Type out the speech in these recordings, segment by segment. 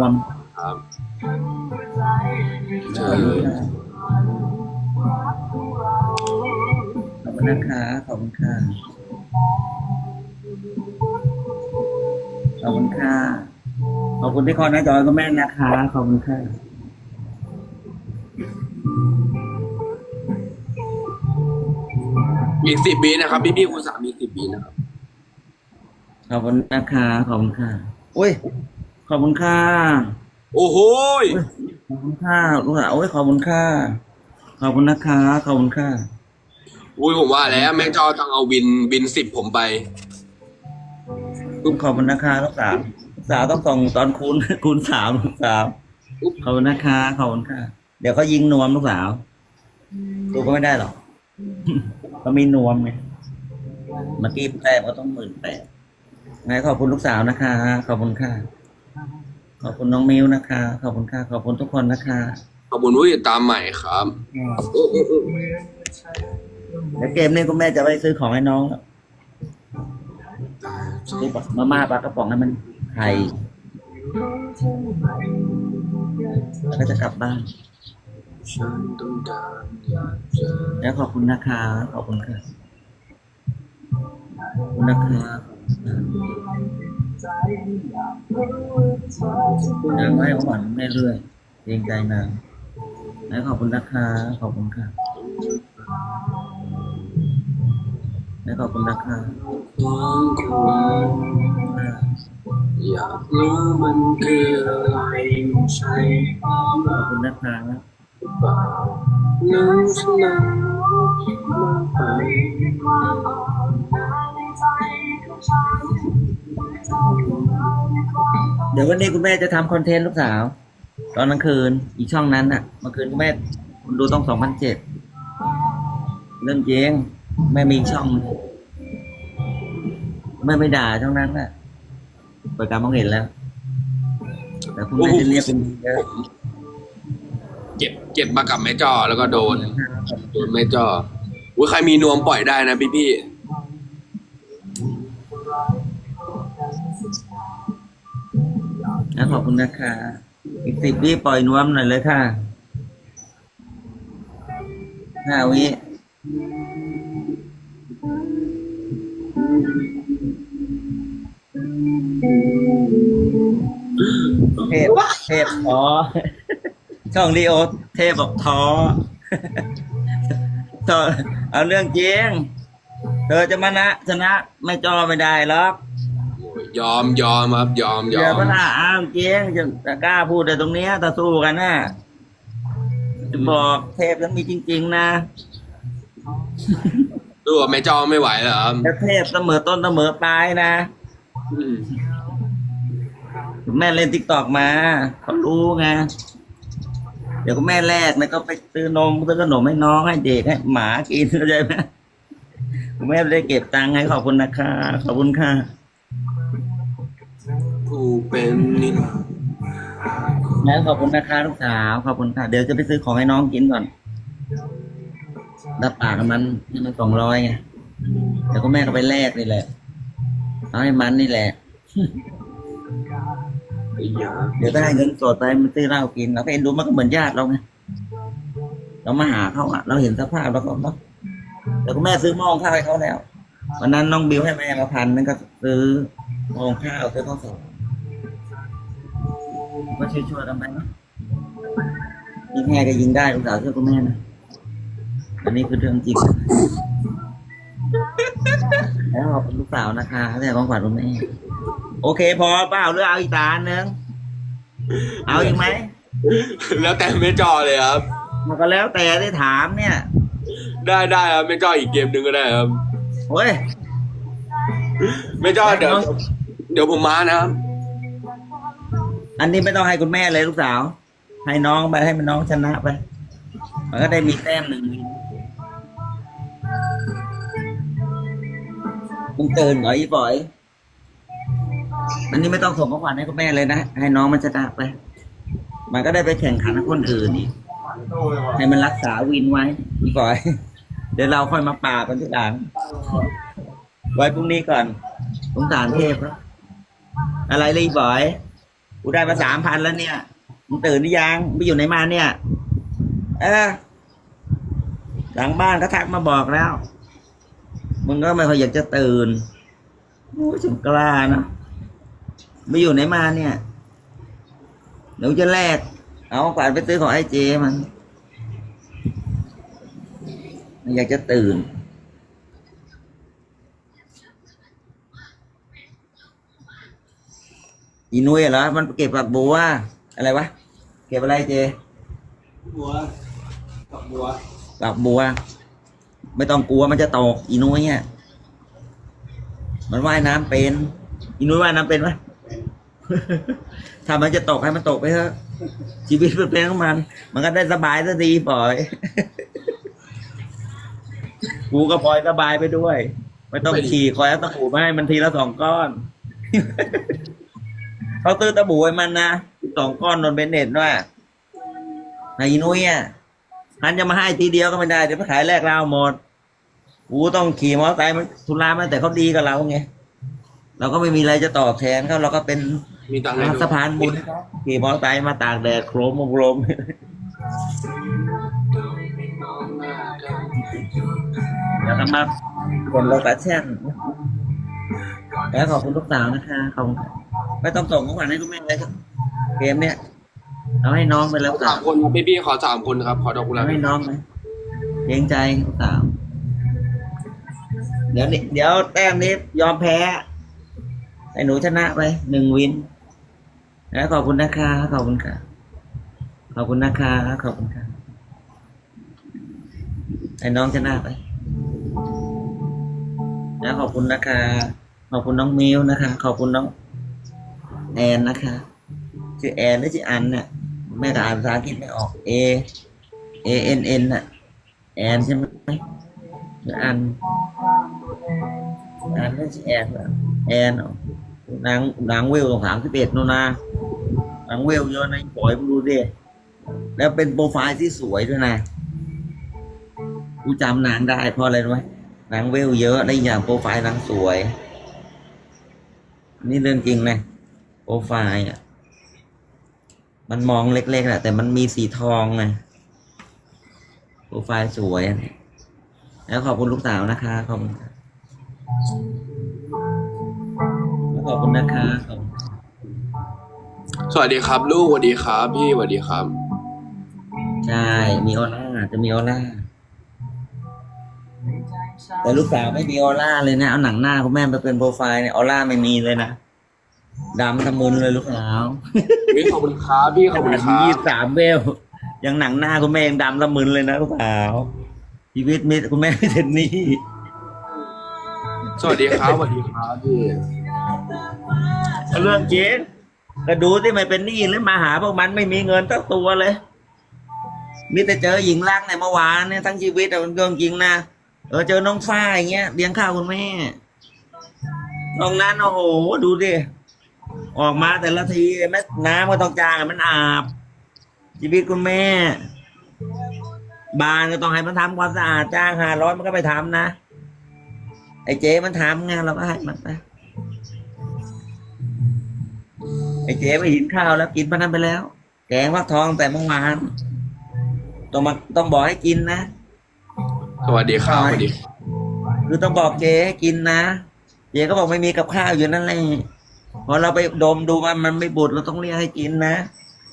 วมครับเจขออบคุณค่ะขอบคุณนะคะ ขอบคุณค่ะ ขอบคุณค่ะ ขอบคุณที่คอยหน้าจอยก็แม่นนะคะ ขอบคุณค่ะอีกสิบปีนะครับ พี่พี่ๆคุณสามอีกสิบปีนะครับ ขอบคุณนะคะ ขอบคุณค่ะ อุ้ย ขอบคุณค่ะ โอ้โหยอุ๊ยขอบคุณค่ะลูกสาวโอ้ยขอบคุณค่ะ ขอบคุณนะคะ ขอบคุณค่ะ อุ้ยผมว่าแล้วแม่จอต้องเอาวินวินสิบผมไปลูกขอบคุณนะคะลูกสาวลูกสาวต้องส่งตอนคูณคูณสามลูกสาวขอบคุณนะคะขอบคุณค่ะ เดี๋ยวเขายิงนวมลูกสาวดูก็ไม่ได้หรอกเขามีนวมไงเมื่อกี้แต้มก็ต้องหมื่นแปดไงขอบคุณลูกสาวนะคะ ขอบคุณค่ะ ขอบคุณน้องมิวนะคะ ขอบคุณค่ะ ขอบคุณทุกคนนะคะขอบคุณผู้ติดตามใหม่ครับโอ้โอ้โอ้เดี๋ยวเกมนี้คุณแม่จะไปซื้อของให้น้องแล้วซื้อมาม่าปลากระป๋องให้มันไข่แล้วก็จะกลับบ้านฉันต้องการอยากเจอแล้วขอบคุณนะคะ ขอบคุณค่ะขอบคุณนะคะ คุณนางให้ของขวัญแม่เรื่อยเกรงใจนางแล้วขอบคุณนะคะขอบคุณค่ะแล้วขอบคุณนะคะอยากรู้มันคืออะไรใช่ความขรัอบกคุณนะคะเปล่านั้นฉันหนาวมาไป เดี๋ยววันนี้คุณแม่จะทำคอนเทนต์ลูกสาว ตอนกลางคืนอีกช่องนั้นน่ะเมื่อคืนคุณแม่คุณดูต้องสองพันเจ็ดเรื่องจงแม่มีช่องแม่ไม่ด่าช่องนั้นน่ะเปิดการมองเห็นแล้ว แต่คุณแม่จะเรียกเป็นเยอะเก็บเก็บมากับแม่จอแล้วก็โดนโดนแม่จออุ้ยใครมีนวมปล่อยได้นะพี่พี่ นะขอบคุณนะคะ อีกสิบวิปล่อยนวมหน่อยเลยค่ะห้าวิเทพเทพท้อช่องลีโอ เทพบอกท้อท้อเอาเรื่องจริง เธอจะมานะชนะ ไม่จอไม่ได้หรอก ยอมยอมครับยอมยเดี๋อยวมก็น่าอ้าวจริงจะจะกล้าพูดแต่ตรงเนี้ยถ้าสู้กันน่ะจะบอกเทพต้องมีจริง ๆ นะดูว่าแม่จอไม่ไหวเหรอครับแต่เทพเสมอต้นเสมอปลายนะอืมแม่เล่นติ๊กตอกมาเขารู้ไงเดี๋ยวก็แม่แรกนะก็ไปซื้อนมซื้อขนมให้น้องให้เด็กให้หมากินเข้าใจไหมคุณแม่ไม่ได้เก็บตังค์ให้ขอบคุณนะคะขอบคุณค่ะ ผู้เป็นนินแล้วขอบคุณนะคะลูกสาวขอบคุณค่ะ เดี๋ยวจะไปซื้อของให้น้องกินก่อนรับปากกับมันให้มันสองร้อยไงเดี๋ยวก็แม่ก็ไปแลกนี่แหละเอาให้มันนี่แหละ อยาเดี๋ยวถ้าให้เงินสดไปมันซื้อเหล้ากินเราก็เอ็นดูมันก็เหมือนญาติเราไงเรามาหาเขาอะเราเห็นสภาพเราก็เนาะแต่ก็แม่ซื้อหม้อข้าวให้เขาแล้ววันนั้นน้องบิวให้แม่มาพันนึงก็ซื้อหม้อข้าวซื้อข้าวสาร ก็ช่วยๆกันไปเนาะยิงแม่ก็ยิงได้ลูกสาวช่วยคุณแม่นะอันนี้คือเรื่องจริงแล้วขอบคุณลูกสาวนะคะแต่ของขวัญคุณแม่โอเค พอเปล่าหรือเอาอีกตาอันนึงเอาอีกไหมแล้วแต่แม่จอเลยครับ มันก็แล้วแต่ได้ถามเนี่ย ได้ได้ครับแม่จออีกเกมหนึ่งก็ได้ครับโอ้ยแม่จอเดี๋ยว เดี๋ยวผมมานะครับ อันนี้ไม่ต้องให้คุณแม่เลยลูกสาว ให้น้องไปให้มันน้องชนะไป มันก็ได้มีแต้มหนึ่งมึงตื่นเหรออีปอยอันนี้ไม่ต้องส่งของขวัญให้คุณแม่เลยนะให้น้องมันชนะไป มันก็ได้ไปแข่งขันกับคนอื่นอีกให้มันรักษาวินไว้อีปอย เดี๋ยวเราค่อยมาป่ากันทีหลังไว้พรุ่งนี้ก่อนสงสารเทพครับอะไรเลยอีปอย กูได้มาสามพันแล้วเนี่ยมึงตื่นหรือยังไปอยู่ไหนมาเนี่ย เออหลังบ้านก็ทักมาบอกแล้วมึงก็ไม่ค่อยอยากจะตื่นโอ้ยฉันกล้านะไปอยู่ไหนมาเนี่ยเดี๋ยวจะแลกเอาขวานไปซื้อของไอ้เจมัน อยากจะตื่น อีนุ้ยเหรอ มันเก็บฝักบัว อะไรวะ เก็บอะไรเจ บัวกับบัวฝักบัว ไม่ต้องกลัวมันจะตก อีนุ้ยเนี่ย มันว่ายน้ำเป็น อีนุ้ยว่ายน้ำเป็นไหมถ้ามันจะตกให้มันตกไปเถอะ ชีวิตมันเป็นของมัน มันก็ได้สบายซะดีปล่อย กูก็ปล่อยสบายไปด้วย ไม่ต้องขี่คอยเอาตะปูมาให้มันทีละสองก้อน เขาซื้อตะบูให้มันนะสองก้อนโดนเบนเน็ตด้วยนายนุ้ยอะฮันจะมาให้ทีเดียวก็ไม่ได้เดี๋ยวไปขายแลกเราหมดกูต้องขี่มอเตอร์ไซค์มันทุลามาแต่เขาดีกับเราไงเราก็ไม่มีอะไรจะตอบแทนเขาเราก็เป็นมีตังค์ให้ดูสะพานบุญขี่มอเตอร์ไซค์มาตากแดดโครมโครมแล้วก็มาคนโลตัสเช่นแล้วขอบคุณลูกสาวนะคะขอบคุณค่ะ ไม่ต้องส่งของขวัญให้คุณแม่เลยครับเกมเนี้ยเอาให้น้องไปแล้วสามคนครับพี่ๆขอสามคนครับ ขอดอกกุหลาเอาบให้น้องไหมเกรงใจลูกสาวเดี๋ยวนี้เดี๋ยวแต้มนี้ยอมแพ้ให้หนูชนะไปหนึ่งวินแล้วขอบคุณนะคะขอบคุณค่ะขอบคุณนะคะขอบคุณค่ะให้น้องชนะไปแล้วขอบคุณนะคะ ขอบคุณน้องมิวนะคะ ขอบคุณน้อง แอนนะคะชื่อแอนหรือชื่ออันเนี่ยแม่ก็อ่านภาษาอังกฤษไม่ออก A A N N น่ะแอนใช่ไหมชื่ออันอันไม่ใช่อแอนแอนนางนางเวลสามสิบเอ็ดนู่นนะนางเวลเยอะนะปล่อยมึงดูดิแล้วเป็นโปรไฟล์ที่สวยด้วยนะกูจำนางได้เพราะอะไรรู้ไหมนางเวลเยอะและอีกอย่างโปรไฟล์นางสวย นี่เรื่องจริงนะ โปรไฟล์อะ มันมองเล็กๆแหละแต่มันมีสีทองไงโปรไฟล์สวยอะแล้วขอบคุณลูกสาวนะคะ ขอบคุณค่ะแล้วขอบคุณนะคะขอบคุณสวัสดีครับลูกสวัสดีครับ พี่สวัสดีครับ ใช่ มีออร่าจะมีออร่าแต่ลูกสาวไม่มีออร่าเลยนะ เอาหนังหน้าคุณแม่ไปเป็นโปรไฟล์เนี่ยออร่าไม่มีเลยนะ ดำทะมึนเลยลูกสาวพี่ขอบคุณครับพี่ขอบคุณครัยี่บสามเวลยังหนังหน้าคุณแม่ยังดำละมึนเลยนะลูกสาวชีวิตมิคุณแม่ไม่เทนนี่สวัสดีครับสวัสดีครับพี่เรื่องจริงก็ดูที่ไม่เป็นหนี้หรือมาหาพวกมันไม่มีเงินตั้งตัวเลยมีแต่เจอหญิงรักในเมื่อวานเนี่ยทั้งชีวิตแต่มันเรื่องจริงนะเออเจอน้องฝ้ายอย่างเงี้ยเลี้ยงข้าวคุณแม่ตรงนั้นโอ้โหดูดิ ออกมาแต่ละทีแม่น้ำก็ต้องจางอะมันอาบ ชีวิตคุณแม่บ้านก็ต้องให้มันทำความสะอาดจ้างห้าร้อยมันก็ไปทำนะ ไอ้เจ๊มันทำไงเราก็ให้มันไปไอ้เจ๊ไปหินข้าวแล้วกินปะนั้นไปแล้ว แกงฟักทองแต่เมื่อวานต้องมาต้องบอกให้กินนะสวัสดีครับสวัสดี คือต้องบอกเจ๊ให้กินนะเจ๊ก็บอกไม่มีกับข้าวอยู่นั่นแหละ พอเราไปดมดูมันมันไม่บุดเราต้องเรียกให้กินนะ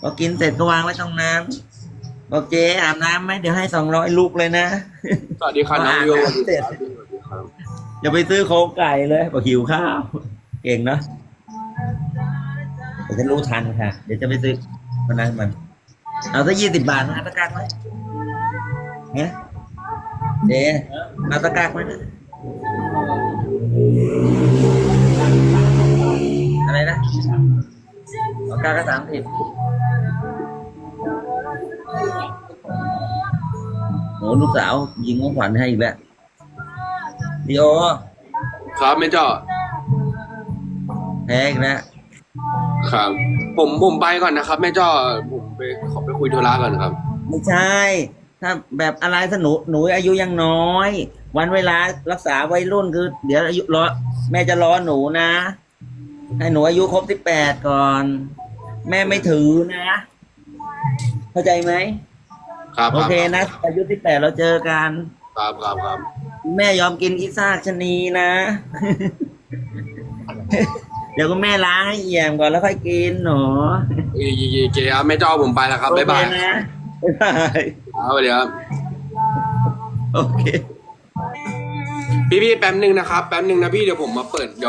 พอกินเสร็จก็วางไว้ตรงน้ำบอกเจ๊อาบน้ำไหมเดี๋ยวให้สองร้อยลูกเลยนะสวัสดีครับน้องโยสวัสดีครับพี่สวัสดีครับอย่าไปซื้อโครงไก่เลยบอกหิวข้าว เก่งเนาะเดี๋ยวจะรู้ทันค่ะ เดี๋ยวจะไปซื้อมันนั้นมัน เอาสักยี่สิบบาทมาตะกักไว้เนี่ยเจ๊มาตะกักไว้นะ ตะกักก็สามสิบโหลูกสาว ยิงของขวัญให้อีกแล้วดีโอครับแม่เจ้าแพ้อีกแล้วครับ ผมผมไปก่อนนะครับแม่เจ้าผมไปขอไปคุยธุระก่อนครับ ไม่ใช่ ถ้าแบบอะไรถ้าหนูหนูอายุยังน้อย วันเวลารักษาวัยรุ่นคือ เดี๋ยวอายุรอแม่จะรอหนูนะ ให้หนูอายุครบสิบแปดก่อน แม่ไม่ถือนะ เข้าใจไหมครับโอเคนะอายุที่แปดเราเจอกัน ครับครับครับแม่ยอมกินพิซซ่าชะนีนะ เดี๋ยวก็แม่ล้างให้เอี่ยมก่อนแล้วค่อยกินหนูอีอีอีเกียร์ไม่จ้อาผมไปแล้วครับบ๊ายบายโอเคนะบ๊ายบายครับสวัสดีครับโอเค พี่พี่แป๊บหนึ่งนะครับ แป๊บหนึ่งนะพี่เดี๋ยวผมมาเปิดเดี๋ยว